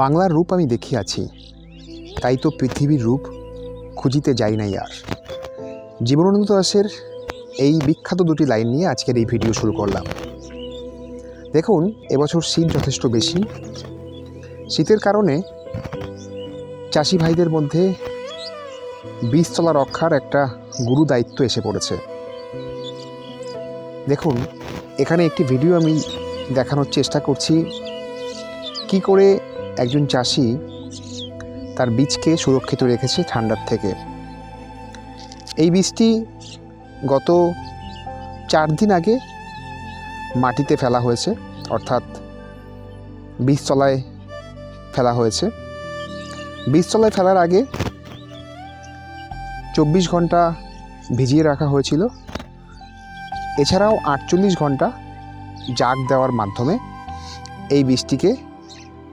বাংলার রূপ আমি দেখিয়াছি। তাই তো পৃথিবীর রূপ খুঁজিতে যাই নাই আর। জীবনানন্দ দাসের এই বিখ্যাত দুটি লাইন নিয়ে আজকের এই ভিডিও শুরু করলাম। দেখুন, এবছর শীত যথেষ্ট বেশি। শীতের কারণে চাষি ভাইদের মধ্যে বীজতলা রক্ষার একটা গুরু দায়িত্ব এসে পড়েছে। দেখুন, এখানে একটি ভিডিও আমি দেখানোর চেষ্টা করছি। কি করে একজন চাষি তার বীজকে সুরক্ষিত রেখেছে ঠান্ডার থেকে। এই বীজটি গত চার দিন আগে মাটিতে ফেলা হয়েছে, অর্থাৎ বীজতলায় ফেলা হয়েছে। বীজতলায় ফেলার আগে চব্বিশ ঘণ্টা ভিজিয়ে রাখা হয়েছিল। এছাড়াও আটচল্লিশ ঘণ্টা জাগ দেওয়ার মাধ্যমে এই বীজটিকে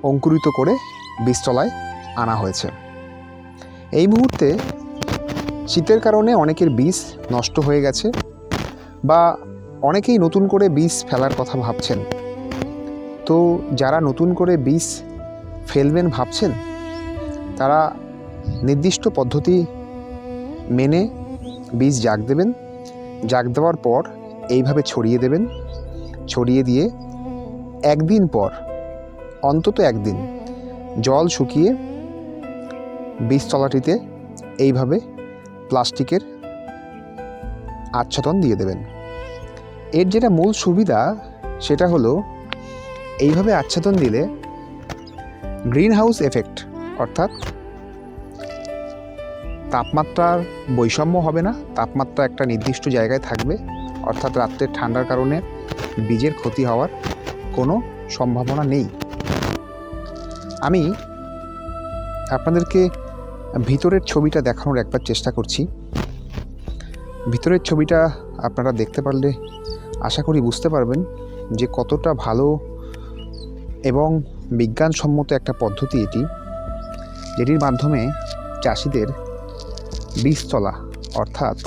অঙ্কুরিত করে বীজতলায় আনা হয়েছে। এই মুহূর্তে শীতের কারণে অনেকের বীজ নষ্ট হয়ে গেছে বা অনেকেই নতুন করে বীজ ফেলার কথা ভাবছেন। তো যারা নতুন করে বীজ ফেলবেন ভাবছেন, তারা নির্দিষ্ট পদ্ধতি মেনে বীজ জাগ দেবেন। জাগ দেওয়ার পর এইভাবে ছড়িয়ে দেবেন। ছড়িয়ে দিয়ে একদিন পর অন্তত একদিন জল শুকিয়ে বীজতলাটিতে এইভাবে প্লাস্টিকের আচ্ছাদন দিয়ে দেবেন। এর যেটা মূল সুবিধা, সেটা হলো এইভাবে আচ্ছাদন দিলে গ্রিন হাউস এফেক্ট, অর্থাৎ তাপমাত্রার বৈষম্য হবে না, তাপমাত্রা একটা নির্দিষ্ট জায়গায় থাকবে, অর্থাৎ রাত্রের ঠান্ডার কারণে বীজের ক্ষতি হওয়ার কোনো সম্ভাবনা নেই। আমি আপনাদেরকে ভিতরের ছবিটা দেখানোর একবার চেষ্টা করছি। ভিতরের ছবিটা আপনারা দেখতে পারলে আশা করি বুঝতে পারবেন যে কতটা ভালো এবং বিজ্ঞানসম্মত একটা পদ্ধতি এটি, যেটির মাধ্যমে চাষিদের বীজতলা অর্থাৎ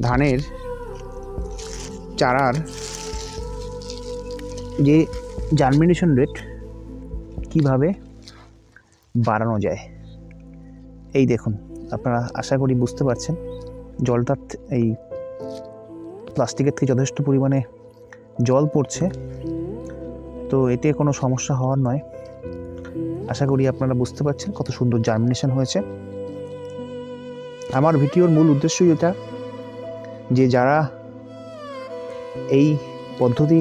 ধানের চারার যে জার্মিনেশন রেট কীভাবে বাড়ানো যায়? এই দেখুন, আপনারা আশা করি বুঝতে পারছেন। জলটা এই প্লাস্টিকের থেকে যথেষ্ট পরিমাণে জল পড়ছে। তো এতে কোনো সমস্যা হওয়ার নয়। আশা করি আপনারা বুঝতে পারছেন কত সুন্দর জার্মিনেশন হয়েছে। আমার ভিডিওর মূল উদ্দেশ্যই এটা যে যারা এই পদ্ধতি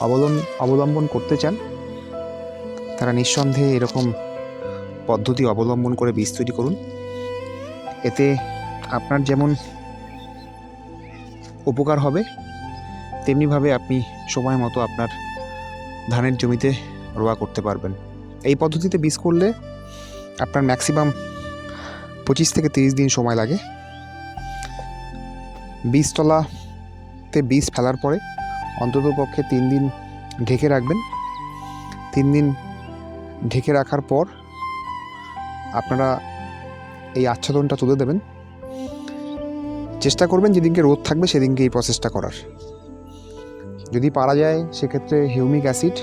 অবলম্বন অবলম্বন করতে চান তারা নিঃসন্দেহে এরকম পদ্ধতি অবলম্বন করে বীজ তৈরি করুন। এতে আপনার যেমন উপকার হবে, তেমনিভাবে আপনি সময় মতো আপনার ধানের জমিতে রোয়া করতে পারবেন। এই পদ্ধতিতে বীজ করলে আপনার ম্যাক্সিমাম পঁচিশ থেকে তিরিশ দিন সময় লাগে। বীজতলাতে বীজ ফেলার পরে অন্তত পক্ষে তিন দিন ঢেকে রাখবেন। তিন দিন ঢেকে রাখার পর আপনারা এই আচ্ছাদনটা তুলে দেবেন। চেষ্টা করবেন যেদিনকে রোদ থাকবে সেদিনকে এই প্রসেসটা করার। যদি পারা যায়, সেক্ষেত্রে হিউমিক অ্যাসিড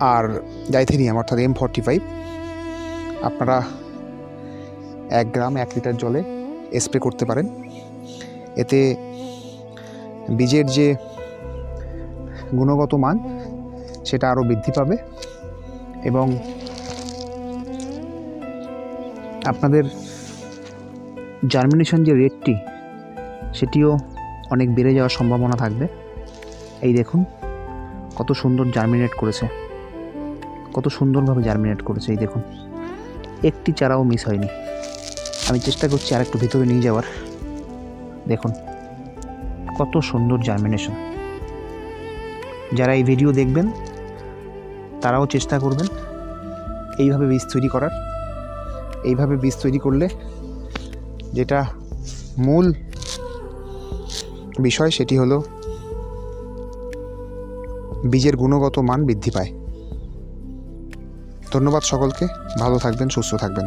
আর ডাইথেরিয়াম অর্থাৎ এম ফর্টি ফাইভ আপনারা এক গ্রাম, এক লিটার জলে স্প্রে করতে পারেন। এতে বীজের যে গুণগত মান সেটা আরও বৃদ্ধি পাবে। এবং আপনাদের জার্মিনেশন যে রেটটি সেটিও অনেক বেড়ে যাওয়ার সম্ভাবনা থাকবে। এই দেখুন, কত সুন্দর জার্মিনেট করেছে। কত সুন্দরভাবে জার্মিনেট করেছে, এই দেখুন। একটি চারাও মিস হয়নি। আমি চেষ্টা করছি আর একটু ভিতরে নিয়ে যাওয়ার। দেখুন, কত সুন্দর জার্মিনেশন যারা এই ভিডিও দেখবেন তারাও চেষ্টা করবেন এইভাবে বীজ তৈরি করার। এইভাবে বীজ তৈরি করলে যেটা মূল বিষয় সেটি হলো বীজের গুণগত মান বৃদ্ধি পায়। ধন্যবাদ সকলকে, ভালো থাকবেন, সুস্থ থাকবেন।